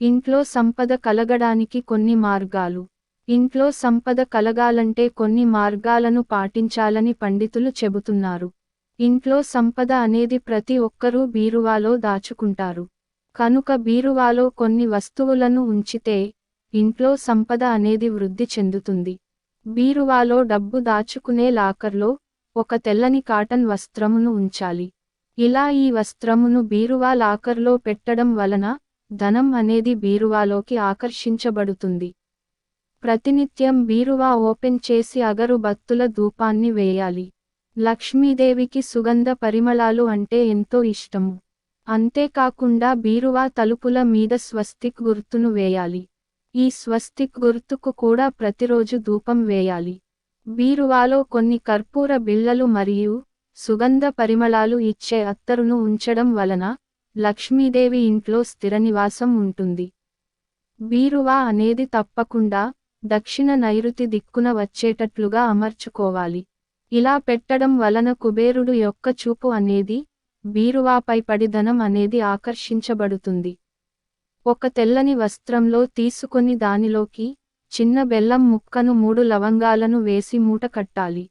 ఇంట్లో సంపద కలగడానికి కొన్ని మార్గాలు. ఇంట్లో సంపద కలగాలంటే కొన్ని మార్గాలను పాటించాలని పండితులు చెబుతున్నారు. ఇంట్లో సంపద అనేది ప్రతి ఒక్కరూ బీరువాలో దాచుకుంటారు. కనుక బీరువాలో కొన్ని వస్తువులను ఉంచితే ఇంట్లో సంపద అనేది వృద్ధి చెందుతుంది. బీరువాలో డబ్బు దాచుకునే లాకర్లో ఒక తెల్లని కాటన్ వస్త్రమును ఉంచాలి. ఇలా ఈ వస్త్రమును బీరువా లాకర్లో పెట్టడం వలన ధనం అనేది బీరువాలోకి ఆకర్షించబడుతుంది. ప్రతినిత్యం బీరువా ఓపెన్ చేసి అగరుబత్తుల ధూపాన్ని వేయాలి. లక్ష్మీదేవికి సుగంధ పరిమళాలు అంటే ఎంతో ఇష్టము. అంతేకాకుండా బీరువా తలుపుల మీద స్వస్తిక్ గుర్తును వేయాలి. ఈ స్వస్తిక్ గుర్తుకు కూడా ప్రతిరోజు ధూపం వేయాలి. బీరువాలో కొన్ని కర్పూర బిళ్ళలు మరియు సుగంధ పరిమళాలు ఇచ్చే అత్తరును ఉంచడం వలన లక్ష్మీదేవి ఇంట్లో స్థిర నివాసం ఉంటుంది. బీరువా అనేది తప్పకుండా దక్షిణ నైరుతి దిక్కున వచ్చేటట్లుగా అమర్చుకోవాలి. ఇలా పెట్టడం వలన కుబేరుడు యొక్క చూపు అనేది బీరువాపై పడిధనం అనేది ఆకర్షించబడుతుంది. ఒక తెల్లని వస్త్రంలో తీసుకొని దానిలోకి చిన్న బెల్లం ముక్కను మూడు లవంగాలను వేసి మూట కట్టాలి.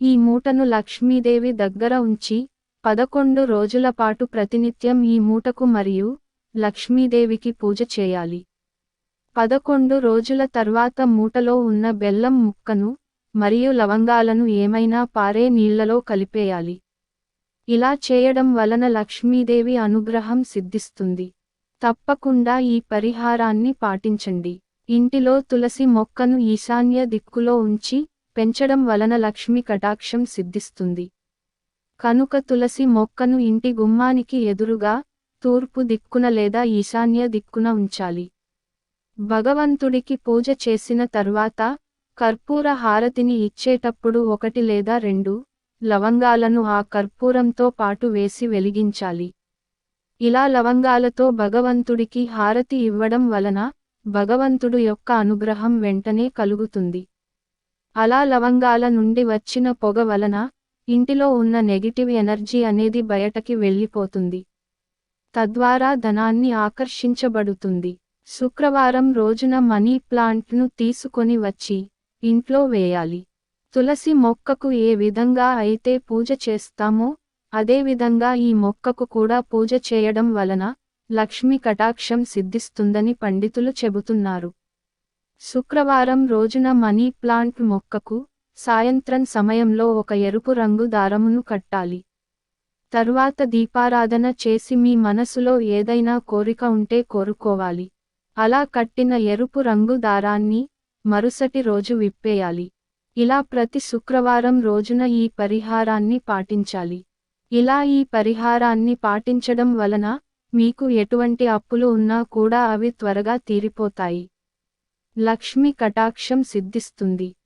ఈ మూటను లక్ష్మీదేవి దగ్గర ఉంచి పదకొండు రోజుల పాటు ప్రతినిత్యం ఈ మూటకు మరియు లక్ష్మీదేవికి పూజ చేయాలి. పదకొండు రోజుల తర్వాత మూటలో ఉన్న బెల్లం ముక్కను మరియు లవంగాలను ఏమైనా పారే నీళ్ళలో కలిపేయాలి. ఇలా చేయడం వలన లక్ష్మీదేవి అనుగ్రహం సిద్ధిస్తుంది. తప్పకుండా ఈ పరిహారాన్ని పాటించండి. ఇంటిలో తులసి మొక్కను ఈశాన్య దిక్కులో ఉంచి పెంచడం వలన లక్ష్మి కటాక్షం సిద్ధిస్తుంది. కనుక తులసి మొక్కను ఇంటి గుమ్మానికి ఎదురుగా తూర్పు దిక్కున లేదా ఈశాన్య దిక్కున ఉంచాలి. భగవంతుడికి పూజ చేసిన తర్వాత కర్పూర హారతిని ఇచ్చేటప్పుడు ఒకటి లేదా రెండు లవంగాలను ఆ కర్పూరంతో పాటు వేసి వెలిగించాలి. ఇలా లవంగాలతో భగవంతుడికి హారతి ఇవ్వడం వలన భగవంతుడు యొక్క అనుగ్రహం వెంటనే కలుగుతుంది. అలా లవంగాల నుండి వచ్చిన పొగ వలన ఇంటిలో ఉన్న నెగిటివ్ ఎనర్జీ అనేది బయటకి వెళ్ళిపోతుంది. తద్వారా ధనాన్ని ఆకర్షించబడుతుంది. శుక్రవారం రోజున మనీ ప్లాంట్ను తీసుకొని వచ్చి ఇంట్లో వేయాలి. తులసి మొక్కకు ఏ విధంగా అయితే పూజ చేస్తామో అదేవిధంగా ఈ మొక్కకు కూడా పూజ చేయడం వలన లక్ష్మి కటాక్షం సిద్ధిస్తుందని పండితులు చెబుతున్నారు. శుక్రవారం రోజున మనీ ప్లాంట్ మొక్కకు సాయంత్రం సమయంలో ఒక ఎరుపు రంగు దారమును కట్టాలి. తరువాత దీపారాధన చేసి మీ మనసులో ఏదైనా కోరిక ఉంటే కోరుకోవాలి. అలా కట్టిన ఎరుపు రంగు దారాన్ని మరుసటి రోజు విప్పేయాలి. ఇలా ప్రతి శుక్రవారం రోజున ఈ పరిహారాన్ని పాటించాలి. ఇలా ఈ పరిహారాన్ని పాటించడం వలన మీకు ఎటువంటి అప్పులు ఉన్నా కూడా అవి త్వరగా తీరిపోతాయి. లక్ష్మి కటాక్షం సిద్ధిస్తుంది.